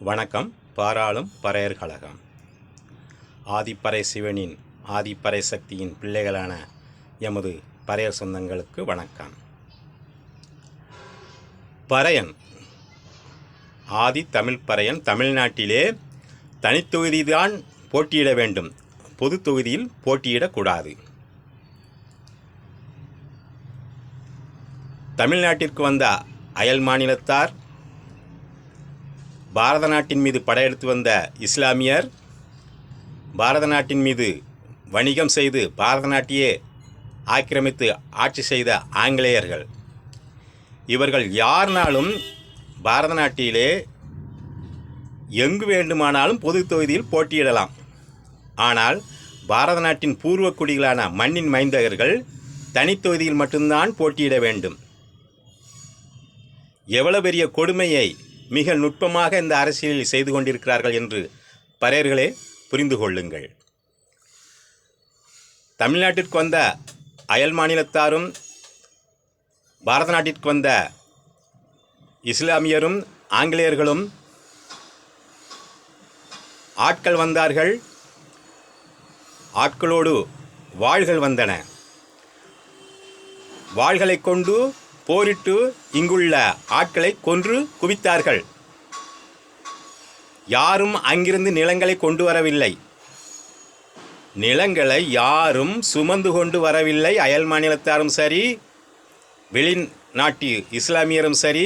வணக்கம். பாராளும் பறையர் கழகம். ஆதிப்பறை சிவனின் ஆதிப்பறை சக்தியின் பிள்ளைகளான எமது பறையர் சொந்தங்களுக்கு வணக்கம். பறையன். ஆதி தமிழ் பறையன் தமிழ்நாட்டிலே தனித்தொகுதிதான் போட்டியிட வேண்டும். பொது தொகுதியில் போட்டியிடக்கூடாது. தமிழ்நாட்டிற்கு வந்த அயல் மாநிலத்தார் பாரத நாட்டின் மீது படையெடுத்து வந்த இஸ்லாமியர் பாரத நாட்டின் மீது வணிகம் செய்து பாரத நாட்டையே ஆக்கிரமித்து ஆட்சி செய்த ஆங்கிலேயர்கள். இவர்கள் யார்னாலும் பாரத நாட்டிலே எங்கு வேண்டுமானாலும் பொது தொகுதியில் போட்டியிடலாம். ஆனால் பாரத நாட்டின் பூர்வ குடிகளான மண்ணின் மைந்தகர்கள் தனித்தொகுதியில் மட்டும்தான் போட்டியிட வேண்டும். எவ்வளவு பெரிய கொடுமையை மிக நுட்பமாக இந்த அரசியலில் செய்து கொண்டிருக்கிறார்கள் என்று பறையர்களே புரிந்து கொள்ளுங்கள். தமிழ்நாட்டிற்கு வந்த அயல் மாநிலத்தாரும் பாரத நாட்டிற்கு வந்த இஸ்லாமியரும் ஆங்கிலேயர்களும் ஆட்கள் வந்தார்கள். ஆட்களோடு வாள்கள் வந்தன. வாள்களை கொண்டு போரிட்டு இங்குள்ள ஆட்களை கொன்று குவித்தார்கள். யாரும் அங்கிருந்து நிலங்களை கொண்டு வரவில்லை. நிலங்களை யாரும் சுமந்து கொண்டு வரவில்லை. அயல் மாநிலத்தாரும் சரி வெளிநாட்டு இஸ்லாமியரும் சரி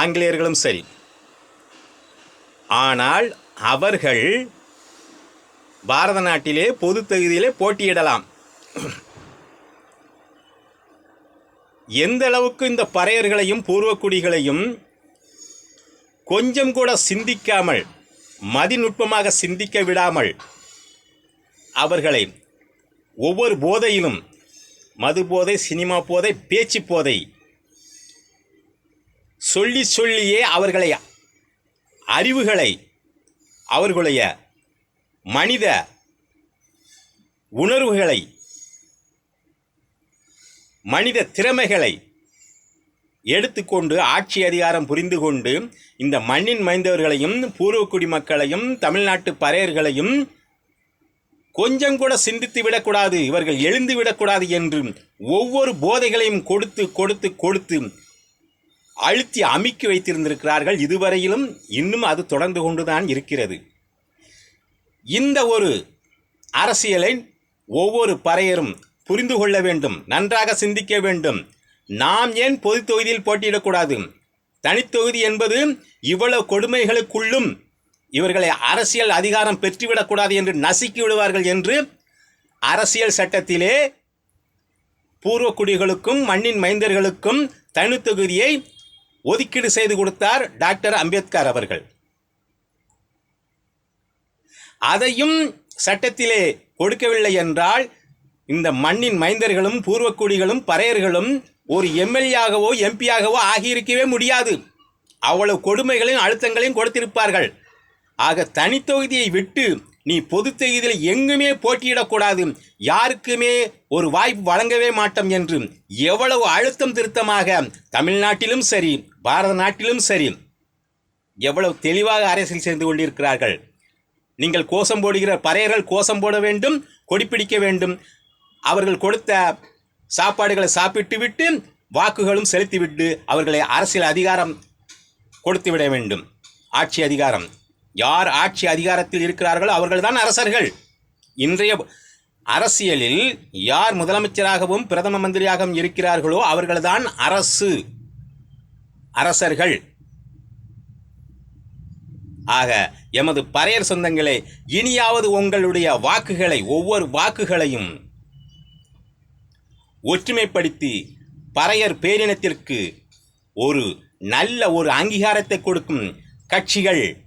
ஆங்கிலேயர்களும் சரி. ஆனால் அவர்கள் பாரத நாட்டிலே பொது தகுதியிலே போட்டியிடலாம். எந்த அளவுக்கு இந்த பறையர்களையும் பூர்வக்குடிகளையும் கொஞ்சம் கூட சிந்திக்காமல் மதிநுட்பமாக சிந்திக்க விடாமல் அவர்களை ஒவ்வொரு போதையிலும் மது போதை சினிமா போதை பேச்சு போதை சொல்லி சொல்லியே அவர்களை அறிவுகளை அவர்களுடைய மனித உணர்வுகளை மனித திறமைகளை எடுத்துக்கொண்டு ஆட்சி அதிகாரம் புரிந்து கொண்டு இந்த மண்ணின் மைந்தவர்களையும் பூர்வக்குடி மக்களையும் தமிழ்நாட்டு பறையர்களையும் கொஞ்சம் கூட சிந்தித்து விடக்கூடாது இவர்கள் எழுந்து விடக்கூடாது என்று ஒவ்வொரு போதைகளையும் கொடுத்து கொடுத்து கொடுத்து அழுத்தி அமுக்கி வைத்திருந்திருக்கிறார்கள். இதுவரையிலும் இன்னும் அது தொடர்ந்து கொண்டுதான் இருக்கிறது. இந்த ஒரு அரசியலை ஒவ்வொரு பறையரும் புரிந்து கொள்ள வேண்டும் நன்றாக சிந்திக்க வேண்டும். நாம் ஏன் பொது தொகுதியில் போட்டியிடக்கூடாது? தனித்தொகுதி என்பது இவ்வளவு கொடுமைகளுக்குள்ளும் இவர்களை அரசியல் அதிகாரம் பெற்றுவிடக்கூடாது என்று நசுக்கி விடுவார்கள் என்று அரசியல் சட்டத்திலே பூர்வக்குடிகளுக்கும் மண்ணின் மைந்தர்களுக்கும் தனித்தொகுதியை ஒதுக்கீடு செய்து கொடுத்தார் டாக்டர் அம்பேத்கர் அவர்கள். அதையும் சட்டத்திலே கொடுக்கவில்லை என்றால் இந்த மண்ணின் மைந்தர்களும் பூர்வக்குடிகளும் பறையர்களும் ஒரு எம்எல்ஏயாகவோ எம்பியாகவோ ஆகியிருக்கவே முடியாது. அவ்வளவு கொடுமைகளையும் அழுத்தங்களையும் கொடுத்திருப்பார்கள். ஆக தனித்தொகுதியை விட்டு நீ பொது தொகுதியில் எங்குமே போட்டியிடக்கூடாது யாருக்குமே ஒரு வாய்ப்பு வழங்கவே மாட்டோம் என்று எவ்வளவு அழுத்தம் திருத்தமாக தமிழ்நாட்டிலும் சரி பாரத நாட்டிலும் சரி எவ்வளவு தெளிவாக அரசியல் செய்து கொண்டிருக்கிறார்கள். நீங்கள் கோஷம் போடுகிற பறையர்கள் கோஷம் போட வேண்டும் கொடிப்பிடிக்க வேண்டும். அவர்கள் கொடுத்த சாப்பாடுகளை சாப்பிட்டு விட்டு வாக்குகளும் செலுத்திவிட்டு அவர்களை அரசியல் அதிகாரம் கொடுத்து விட வேண்டும். ஆட்சி அதிகாரம். யார் ஆட்சி அதிகாரத்தில் இருக்கிறார்களோ அவர்கள்தான் அரசர்கள். இன்றைய அரசியலில் யார் முதலமைச்சராகவும் பிரதம மந்திரியாகவும் இருக்கிறார்களோ அவர்கள்தான் அரசு அரசர்கள். ஆக எமது பறையர் சொந்தங்களே இனியாவது உங்களுடைய வாக்குகளை ஒவ்வொரு வாக்குகளையும் ஒற்றுமைப்படுத்தி பறையர் பேரினத்திற்கு ஒரு நல்ல ஒரு அங்கீகாரத்தை கொடுக்கும் கட்சிகள்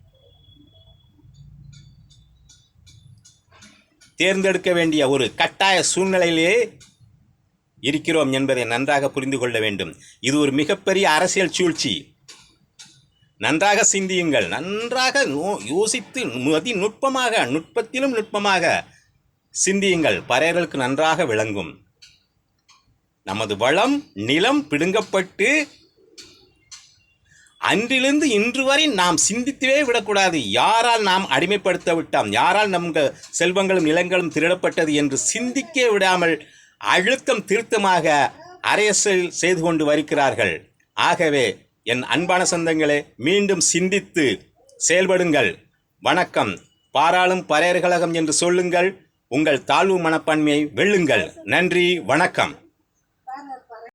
தேர்ந்தெடுக்க வேண்டிய ஒரு கட்டாய சூழ்நிலையிலே இருக்கிறோம் என்பதை நன்றாக புரிந்து கொள்ள வேண்டும். இது ஒரு மிகப்பெரிய அரசியல் சூழ்ச்சி. நன்றாக சிந்தியுங்கள். நன்றாக நோ- யோசித்து அதி நுட்பமாக நுட்பத்திலும் நுட்பமாக சிந்தியுங்கள். பறையர்களுக்கு நன்றாக விளங்கும். நமது வளம் நிலம் பிடுங்கப்பட்டு அன்றிலிருந்து இன்று வரை நாம் சிந்தித்தவே விடக்கூடாது. யாரால் நாம் அடிமைப்படுத்த விட்டோம்? யாரால் நம் செல்வங்களும் நிலங்களும் திருடப்பட்டது என்று சிந்திக்க விடாமல் அழுத்தம் திருத்தமாக அரசியல் செய்து கொண்டு வருகிறார்கள். ஆகவே என் அன்பான சொந்தங்களே மீண்டும் சிந்தித்து செயல்படுங்கள். வணக்கம். பாராளும் பரையர் கழகம் என்று சொல்லுங்கள். உங்கள் தாழ்வு மனப்பான்மையை வெல்லுங்கள். நன்றி. வணக்கம்.